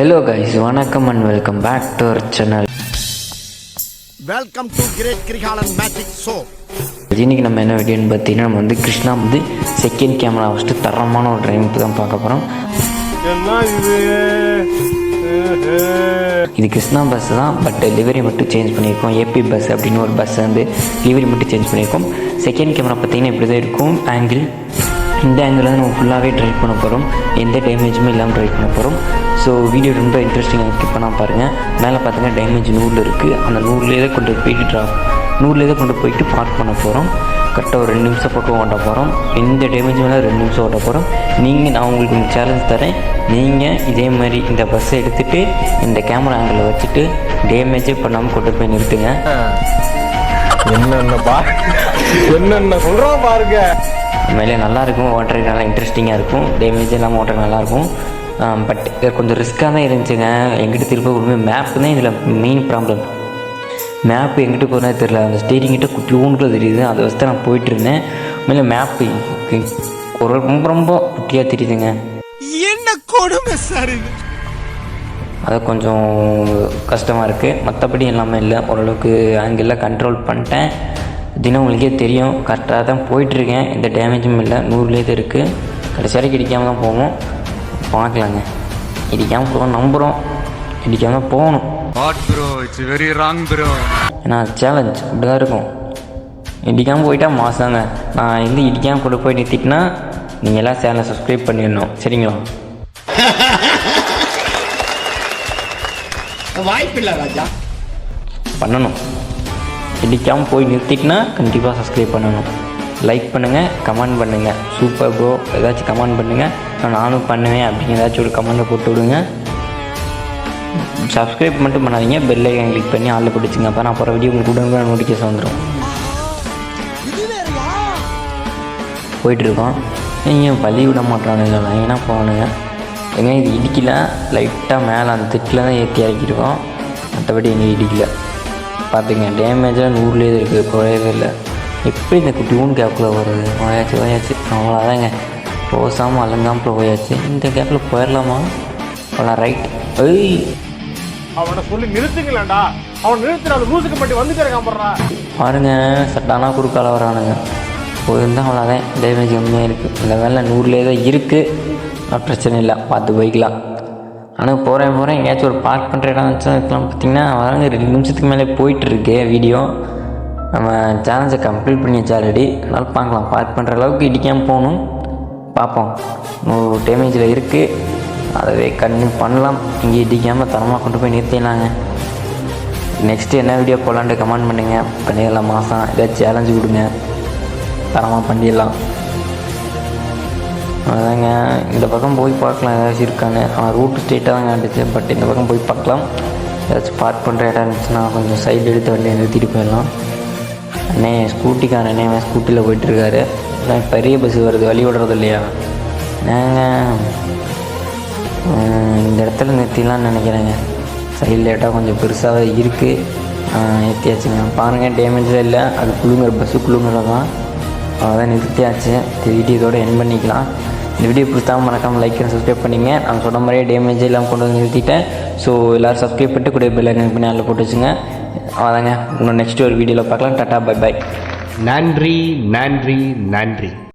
Hello guys வணக்கம் and welcome back to our channel welcome to great Kirikalan magic show இன்னைக்கு நம்ம என்ன வீடியோன்னு பார்த்தீங்கன்னா நம்ம வந்து கிருஷ்ணா வந்து செகண்ட் கேமரா ஃபஸ்ட்டு தரமான ஒரு ட்ரைவிங் தான் பார்க்க போகிறோம் இது கிருஷ்ணா பஸ் தான் பட் லிவரி மட்டும் சேஞ்ச் பண்ணியிருக்கோம். ஏபி பஸ் அப்படின்னு ஒரு பஸ் வந்து லிவரி மட்டும் சேஞ்ச் பண்ணியிருக்கோம். செகண்ட் கேமரா பார்த்தீங்கன்னா இப்படி தான் இருக்கும். ஆங்கிள் இந்த ஆங்கிள் வந்து நம்ம ஃபுல்லாகவே ட்ரை பண்ண போகிறோம் எந்த டேமேஜுமே இல்லாமல் ட்ரை பண்ண போகிறோம் ஸோ வீடியோ ரொம்ப இன்ட்ரெஸ்டிங்காக ஸ்கிப் பண்ணால் பாருங்கள் மேலே பார்த்தீங்கன்னா டேமேஜ் நூலில் இருக்குது அந்த நூல்லேயே தான் கொண்டு போயிட்டு ட்ரா நூல்லேயே தான் கொண்டு போயிட்டு பார்க் பண்ண போகிறோம் கரெக்டாக ஒரு ரெண்டு நிமிஷம் பக்கம் ஓட்ட போகிறோம் எந்த டேமேஜ் மேலே ரெண்டு நிமிஷம் ஓட்ட போகிறோம் நீங்கள் நான் உங்களுக்கு இந்த சேலஞ்ச் தரேன். நீங்கள் இதே மாதிரி இந்த பஸ்ஸை எடுத்துகிட்டு இந்த கேமரா ஆங்கிளில் வச்சுட்டு டேமேஜே பண்ணாமல் கொண்டு போய் நிறுத்துங்க. என்னென்ன பா என்னென்ன சொல்கிறோம் பாருங்க. உண்மையிலே நல்லாயிருக்கும் ஓட்டுறது நல்லா இன்ட்ரெஸ்டிங்காக இருக்கும். டேமேஜ் இல்லாமல் ஓட்டுறது நல்லாயிருக்கும் பட் கொஞ்சம் ரிஸ்க்காக தான் இருந்துச்சுங்க. எங்கிட்ட திரும்ப உண்மையாக மேப் தான் இதில் மெயின் ப்ராப்ளம் மேப் எங்கிட்ட போகிறதே தெரில அந்த ஸ்டேரிங் கிட்ட குட்டியூன்றது தெரியுது. அதை வச்சு தான் நான் போயிட்டு இருந்தேன். உண்மையிலே மேப்பு ஒரு ரொம்ப ரொம்ப குட்டியாக தெரியுதுங்க. என்ன கொடுமை சார் இது? அது கொஞ்சம் கஷ்டமாக இருக்குது மற்றபடி எல்லாமே இல்லை. ஓரளவுக்கு ஆங்கிளில் கண்ட்ரோல் பண்ணிட்டேன். தினம் உங்களுக்கே தெரியும். கரெக்டாக தான் போயிட்டுருக்கேன். எந்த டேமேஜும் இல்லை. நூறுலேயே தான் இருக்குது கடைசி வரைக்கும் இடிக்காமல் தான் போவோம். பார்க்கலாங்க. இடிக்காமல் போக நம்புகிறோம் இடிக்காமல் தான் போகணும். What bro? It's very wrong bro. ஏன்னா சேலஞ்ச் இப்படி தான் இருக்கும். இடிக்காமல் போயிட்டா மாசாங்க. நான் வந்து இடிக்காமல் கொண்டு போய் நிறுத்திட்டுனா நீங்கள் எல்லாம் சேனலை சப்ஸ்கிரைப் பண்ணிடணும். சரிங்களா? வாய்ப்பில்லை ராஜா. பண்ணணும். இடிக்காமல் போய் நிறுத்திட்டுனா கண்டிப்பாக சப்ஸ்கிரைப் பண்ணணும். லைக் பண்ணுங்கள் கமெண்ட் பண்ணுங்கள் சூப்பர் ப்ரோ ஏதாச்சும் கமெண்ட் பண்ணுங்கள் நான் நானும் பண்ணுவேன் அப்படின்னு ஏதாச்சும் ஒரு கமெண்ட்டை போட்டு விடுங்க. சப்ஸ்கிரைப் மட்டும் பண்ணாதீங்க. பெல் ஐக்கன் கிளிக் பண்ணி ஆளில் பிடிச்சிங்க. அப்போ நான் அப்புறம் வீடியோ உங்களுக்கு உடனே நோட்டிஃபிகேஷன் வந்துடும் போயிட்டுருக்கோம். நீங்கள் பள்ளி விட மாட்டானுங்க. லைனாக போகணுங்க ஏங்க இது இடிக்கல. லைட்டாக மேலே அந்த திட்டில் தான் ஏற்றி இறக்கிருக்கோம் மற்றபடி எங்கள் இடிக்கல. பார்த்துங்க டேமேஜாக நூறுலேயே இருக்குது குறையவே இல்லை. எப்படி இந்த குட்டியூன் கேப்பில் வருது? போயாச்சு போயாச்சு. அவ்வளோதாங்க போசாமல் அலங்காமல் போயாச்சு. இந்த கேப்பில் போயிடலாமா அவ்வளோ ரைட் ஏய் அவனை சொல்லி நிறுத்துங்களேன்டா. அவன் நிறுத்துற அந்த லூசுக்கு மட்டும் வந்து கிடக்காம பாருங்க சட்டானா குறுக்கால வரானுங்க. போயிருந்தால் அவ்வளோதான் டேமேஜ் கம்மியாக இருக்குது இந்த வேலை நூறுலேயே தான் இருக்குது பிரச்சனை இல்லை. பார்த்து போய்க்கலாம். ஆனால் போகிறேன் போகிறேன் எங்கேயாச்சும் ஒரு பார்க் பண்ணுற இடம் வச்சு இருக்கலாம். பார்த்தீங்கன்னா வராங்க. ரெண்டு நிமிஷத்துக்கு மேலே போயிட்டுருக்கு வீடியோ நம்ம சேலஞ்சை கம்ப்ளீட் பண்ணியாச்சு ஆல்ரெடி அதனால் பார்க்கலாம். பார்க் பண்ணுற அளவுக்கு இடிக்காமல் போகணும். பார்ப்போம். நூறு டேமேஜில் இருக்குது அதவே கண்டினியூ பண்ணலாம். இங்கே இடிக்காமல் தரமாக கொண்டு போய் நிறுத்திடலாங்க. நெக்ஸ்ட்டு என்ன வீடியோ போடலான்ட்டு கமெண்ட் பண்ணுங்கள் பண்ணிடலாம் மாதம் ஏதாச்சும் சேலஞ்சு கொடுங்க. தரமாக பண்ணிடலாம். அதாங்க இந்த பக்கம் போய் பார்க்கலாம் ஏதாச்சும் இருக்கான்னு. அவன் ரூட்டு ஸ்ட்ரெயிட்டாக தான் காட்டுச்சு பட் இந்த பக்கம் போய் பார்க்கலாம். ஏதாச்சும் பார்க் பண்ணுற இடம் இருந்துச்சுன்னா கொஞ்சம் சைடு எடுத்து வண்டியை நிறுத்திட்டு போயிடலாம். அண்ணே ஸ்கூட்டிக்கார அண்ணே அவன் ஸ்கூட்டியில் போயிட்டுருக்காரு அதான் பெரிய பஸ் வருது வழி விடுறது இல்லையா? நாங்கள் இந்த இடத்துல நிறுத்திடலாம்னு நினைக்கிறேங்க. சைடு லேட்டாக கொஞ்சம் பெருசாகவே இருக்குது நிறுத்தியாச்சுங்க. பாருங்கள் டேமேஜில் இல்லை. அது குழுங்குற பஸ்ஸு குழுங்குறது தான் அதான் நிறுத்தியாச்சு. திருட்டி இதோட என் பண்ணிக்கலாம். இந்த வீடியோ பிடித்தாமல் மறக்காமல் லைக் அண்ட் சப்ஸ்கிரைப் பண்ணிங்க. நான் சொன்ன மாதிரியே டேமேஜ் எல்லாம் கொண்டு வந்து நிறுத்திட்டேன். ஸோ எல்லோரும் சப்ஸ்கிரைப் பண்ணிட்டு கூட பெல் ஐக்கன் பண்ணி அதில் போட்டு வச்சுங்க. அதாங்க இன்னும் நெக்ஸ்ட் ஒரு வீடியோவில் பார்க்கலாம். டாட்டா பை பை நன்றி நன்றி நன்றி.